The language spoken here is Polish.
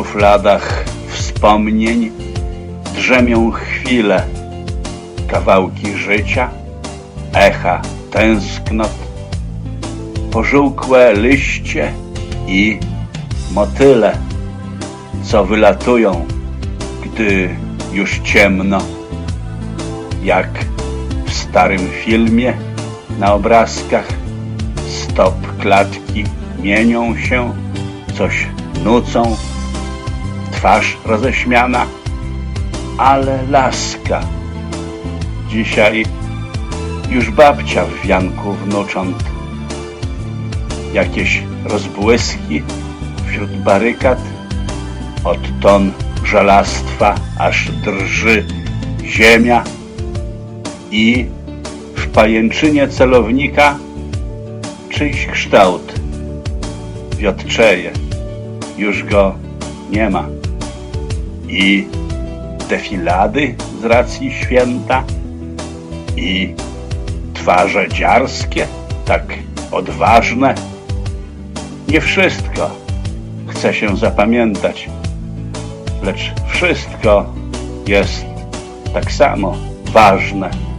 szufladach wspomnień drzemią chwile, kawałki życia, echa tęsknot, pożółkłe liście i motyle, co wylatują, gdy już ciemno, jak w starym filmie na obrazkach. Stop klatki mienią się, coś nucą, twarz roześmiana, ale laska. Dzisiaj już babcia w wianku wnucząt. Jakieś rozbłyski wśród barykad, od ton żelastwa aż drży ziemia i w pajęczynie celownika czyjś kształt wiotczeje, już go nie ma. I defilady z racji święta i twarze dziarskie, tak odważne. Nie wszystko chce się zapamiętać, lecz wszystko jest tak samo ważne.